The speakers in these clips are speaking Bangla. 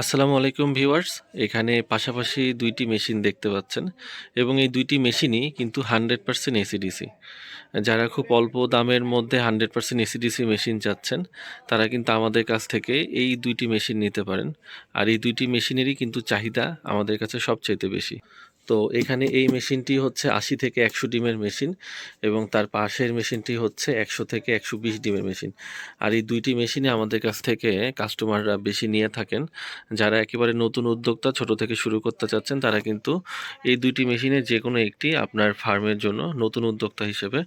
আসসালামু আলাইকুম ভিউয়ার্স। এখানে পাশাপাশি দুইটি মেশিন দেখতে পাচ্ছেন এবং এই দুইটি মেশিনই কিন্তু হান্ড্রেড পারসেন্ট এসিডিসি যারা খুব অল্প দামের মধ্যে হান্ড্রেড পারসেন্ট এসিডিসি মেশিন চাচ্ছেন, তারা কিন্তু আমাদের কাছ থেকে এই দুইটি মেশিন নিতে পারেন। আর এই দুইটি মেশিনেরই কিন্তু চাহিদা আমাদের কাছে সবচাইতে বেশি। তো এখানে এই মেশিনটি হচ্ছে আশি থেকে একশো ডিমের মেশিন এবং তার পাশের মেশিনটি হচ্ছে একশো থেকে একশো বিশ ডিমের মেশিন। আর এই দুইটি মেশিনে আমাদের কাছ থেকে কাস্টমাররা বেশি নিয়ে থাকেন। যারা একেবারে নতুন উদ্যোক্তা, ছোট থেকে শুরু করতে চাচ্ছেন, তারা কিন্তু এই দুইটি মেশিনে যে কোনো একটি আপনার ফার্মের জন্য নতুন উদ্যোক্তা হিসেবে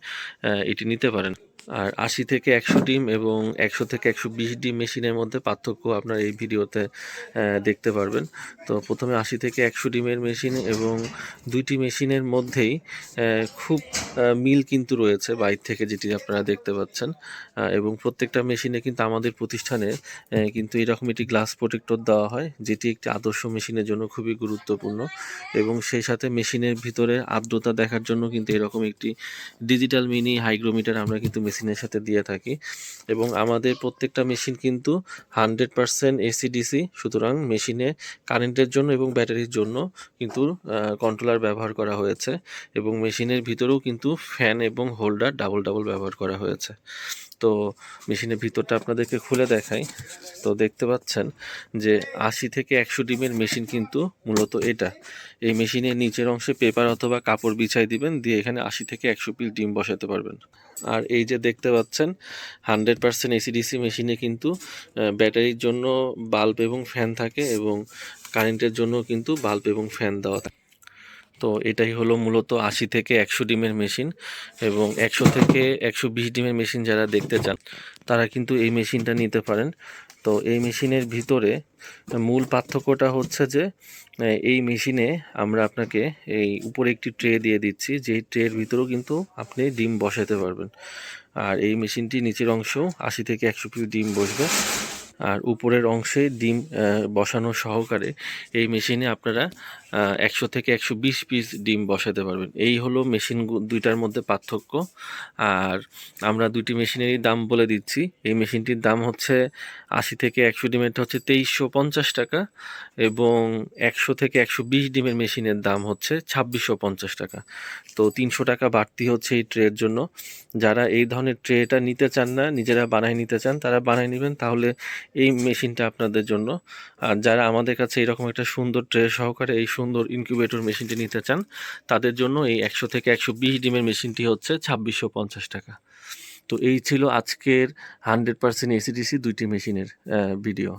এটি নিতে পারেন। আর আশি থেকে একশো ডিম এবং একশো থেকে একশো বিশ ডিম মেশিনের মধ্যে পার্থক্য আপনার এই ভিডিওতে দেখতে পারবেন। তো প্রথমে আশি থেকে একশো ডিমের মেশিন এবং দুইটি মেশিনের মধ্যেই খুব মিল কিন্তু রয়েছে বাইর থেকে যেটি আপনারা দেখতে পাচ্ছেন। এবং প্রত্যেকটা মেশিনে কিন্তু আমাদের প্রতিষ্ঠানে কিন্তু এরকম একটি গ্লাস প্রোটেক্টর দেওয়া হয়, যেটি একটি আদর্শ মেশিনের জন্য খুবই গুরুত্বপূর্ণ। এবং সেই সাথে মেশিনের ভিতরে আর্দ্রতা দেখার জন্য কিন্তু এরকম একটি ডিজিটাল মিনি হাইগ্রোমিটার আমরা কিন্তু মেশিনের সাথে দিয়ে থাকি। এবং আমাদের প্রত্যেকটা মেশিন কিন্তু হান্ড্রেড পারসেন্ট এসিডিসি সুতরাং মেশিনে কারেন্টের জন্য এবং ব্যাটারির জন্য কিন্তু কন্ট্রোলার ব্যবহার করা হয়েছে। এবং মেশিনের ভিতরেও কিন্তু ফ্যান এবং হোল্ডার ডাবল ডাবল ব্যবহার করা হয়েছে। তো মেশিনের ভিতরটা আপনাদেরকে খুলে দেখাই। তো দেখতে পাচ্ছেন যে আশি থেকে একশো ডিমের মেশিন কিন্তু মূলত এটা। এই মেশিনের নিচের অংশে পেপার অথবা কাপড় বিছাই দিবেন, দিয়ে এখানে আশি থেকে একশো পিস ডিম বসাতে পারবেন। আর এই যে দেখতে পাচ্ছেন, হান্ড্রেড পার্সেন্ট এসিডিসি মেশিনে কিন্তু ব্যাটারির জন্য বাল্ব এবং ফ্যান থাকে এবং কারেন্টের জন্য কিন্তু বাল্ব এবং ফ্যান দেওয়া থাকে। তো এটাই হলো মূলত আশি থেকে একশো ডিমের মেশিন এবং একশো থেকে একশো বিশ ডিমের মেশিন যারা দেখতে চান, তারা কিন্তু এই মেশিনটা নিতে পারেন। তো এই মেশিনের ভিতরে মূল পার্থক্যটা হচ্ছে যে এই মেশিনে আমরা আপনাকে এই উপরে একটি ট্রে দিয়ে দিচ্ছি, যেই ট্রের ভিতরেও কিন্তু আপনি ডিম বসাতে পারবেন। আর এই মেশিনটি নিচের অংশ আশি থেকে একশো পিস ডিম বসবে, আর উপরের অংশে ডিম বসানো সহকারে এই মেশিনে আপনারা একশো থেকে একশো বিশ পিস ডিম বসাতে পারবেন। এই হলো মেশিন দুইটার মধ্যে পার্থক্য। আর আমরা দুইটি মেশিনেরই দাম বলে দিচ্ছি। এই মেশিনটির দাম হচ্ছে আশি থেকে একশো ডিমেরটা হচ্ছে তেইশশো পঞ্চাশ টাকা এবং একশো থেকে একশো বিশ ডিমের মেশিনের দাম হচ্ছে ছাব্বিশশো পঞ্চাশ টাকা। তো তিনশো টাকা বাড়তি হচ্ছে এই ট্রের জন্য। যারা এই ধরনের ট্রেটা নিতে চান না, নিজেরা বানায় নিতে চান, তারা বানায় নেবেন। তাহলে এই মেশিনটা আপনাদের জন্য। আর যারা আমাদের কাছে এরকম একটা সুন্দর ট্রে সহকারে এই সুন্দর ইনকিউবেটর মেশিনটি নিতে চান, তাদের জন্য এই একশো থেকে একশো বিশ ডিমের মেশিনটি হচ্ছে ছাব্বিশশো পঞ্চাশ টাকা। তো এই ছিল আজকের হান্ড্রেড পার্সেন্ট এসিডিসি দুইটি মেশিনের ভিডিও